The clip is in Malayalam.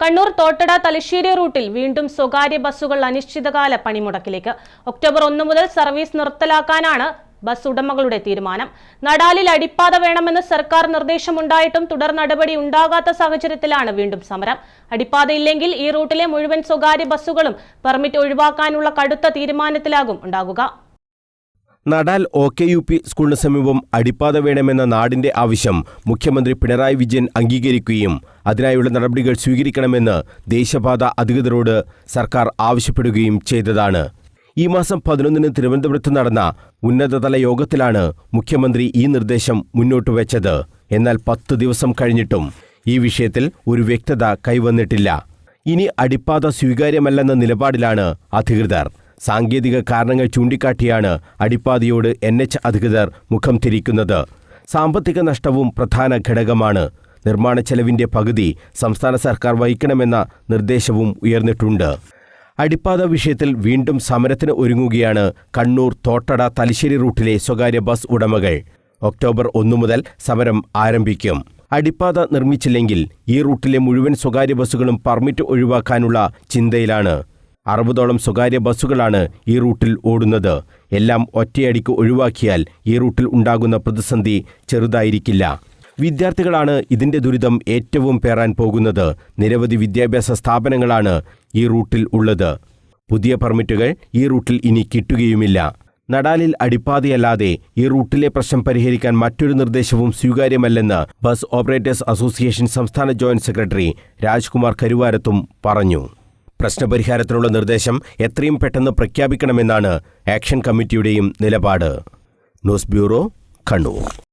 കണ്ണൂർ തോട്ടട തലശ്ശേരി റൂട്ടിൽ വീണ്ടും സ്വകാര്യ ബസ്സുകൾ അനിശ്ചിതകാല പണിമുടക്കിലേക്ക്. ഒക്ടോബർ ഒന്ന് മുതൽ സർവീസ് നിർത്തലാക്കാനാണ് ബസ് ഉടമകളുടെ തീരുമാനം. നടാലിൽ അടിപ്പാത വേണമെന്ന് സർക്കാർ നിർദ്ദേശമുണ്ടായിട്ടും തുടർ നടപടി ഉണ്ടാകാത്ത സാഹചര്യത്തിലാണ് വീണ്ടും സമരം. അടിപ്പാതയില്ലെങ്കിൽ ഈ റൂട്ടിലെ മുഴുവൻ സ്വകാര്യ ബസ്സുകളും പെർമിറ്റ് ഒഴിവാക്കാനുള്ള കടുത്ത തീരുമാനത്തിലാകും ഉണ്ടാകുക. Nadal O K U P സ്കൂളിന് സമീപം അടിപ്പാത വേണമെന്ന നാടിന്റെ ആവശ്യം മുഖ്യമന്ത്രി പിണറായി വിജയൻ അംഗീകരിക്കുകയും അതിനായുള്ള നടപടികൾ സ്വീകരിക്കണമെന്ന് ദേശീയപാത അധികൃതരോട് സർക്കാർ ആവശ്യപ്പെടുകയും ചെയ്തതാണ്. ഈ മാസം പതിനൊന്നിന് തിരുവനന്തപുരത്ത് നടന്ന ഉന്നതതല യോഗത്തിലാണ് മുഖ്യമന്ത്രി ഈ നിർദ്ദേശം മുന്നോട്ട് വെച്ചത്. എന്നാൽ പത്ത് ദിവസം കഴിഞ്ഞിട്ടും ഈ വിഷയത്തിൽ ഒരു വ്യക്തത കൈവന്നിട്ടില്ല. ഇനി അടിപ്പാത സ്വീകാര്യമല്ലെന്ന നിലപാടിലാണ് അധികൃതർ. സാങ്കേതിക കാരണങ്ങൾ ചൂണ്ടിക്കാട്ടിയാണ് അടിപ്പാതിയോട് എൻ എച്ച് അധികൃതർ മുഖം തിരിക്കുന്നത്. സാമ്പത്തിക നഷ്ടവും പ്രധാന ഘടകമാണ്. നിർമ്മാണ ചെലവിന്റെ പകുതി സംസ്ഥാന സർക്കാർ വഹിക്കണമെന്ന നിർദ്ദേശവും ഉയർന്നിട്ടുണ്ട്. അടിപ്പാത വിഷയത്തിൽ വീണ്ടും സമരത്തിന് ഒരുങ്ങുകയാണ് കണ്ണൂർ തോട്ടട തലശ്ശേരി റൂട്ടിലെ സ്വകാര്യ ബസ് ഉടമകൾ. ഒക്ടോബർ ഒന്നു മുതൽ സമരം ആരംഭിക്കും. അടിപ്പാത നിർമ്മിച്ചില്ലെങ്കിൽ ഈ റൂട്ടിലെ മുഴുവൻ സ്വകാര്യ ബസ്സുകളും പെർമിറ്റ് ഒഴിവാക്കാനുള്ള ചിന്തയിലാണ്. അറുപതോളം സ്വകാര്യ ബസ്സുകളാണ് ഈ റൂട്ടിൽ ഓടുന്നത്. എല്ലാം ഒറ്റയടിക്ക് ഒഴിവാക്കിയാൽ ഈ റൂട്ടിൽ ഉണ്ടാകുന്ന പ്രതിസന്ധി ചെറുതായിരിക്കില്ല. വിദ്യാർത്ഥികളാണ് ഇതിന്റെ ദുരിതം ഏറ്റവും പേറാൻ പോകുന്നത്. നിരവധി വിദ്യാഭ്യാസ സ്ഥാപനങ്ങളാണ് ഈ റൂട്ടിൽ ഉള്ളത്. പുതിയ പെർമിറ്റുകൾ ഈ റൂട്ടിൽ ഇനി കിട്ടുകയുമില്ല. നടാലിൽ അടിപ്പാതയല്ലാതെ ഈ റൂട്ടിലെ പ്രശ്നം പരിഹരിക്കാൻ മറ്റൊരു നിർദ്ദേശവും സ്വീകാര്യമല്ലെന്ന് ബസ് ഓപ്പറേറ്റേഴ്സ് അസോസിയേഷൻ സംസ്ഥാന ജോയിന്റ് സെക്രട്ടറി രാജ്കുമാർ കരുവാരത്തും പറഞ്ഞു. പ്രശ്നപരിഹാരത്തിനുള്ള നിർദ്ദേശം എത്രയും പെട്ടെന്ന് പ്രഖ്യാപിക്കണമെന്നാണ് ആക്ഷൻ കമ്മിറ്റിയുടെയും നിലപാട്. News bureau Kannur.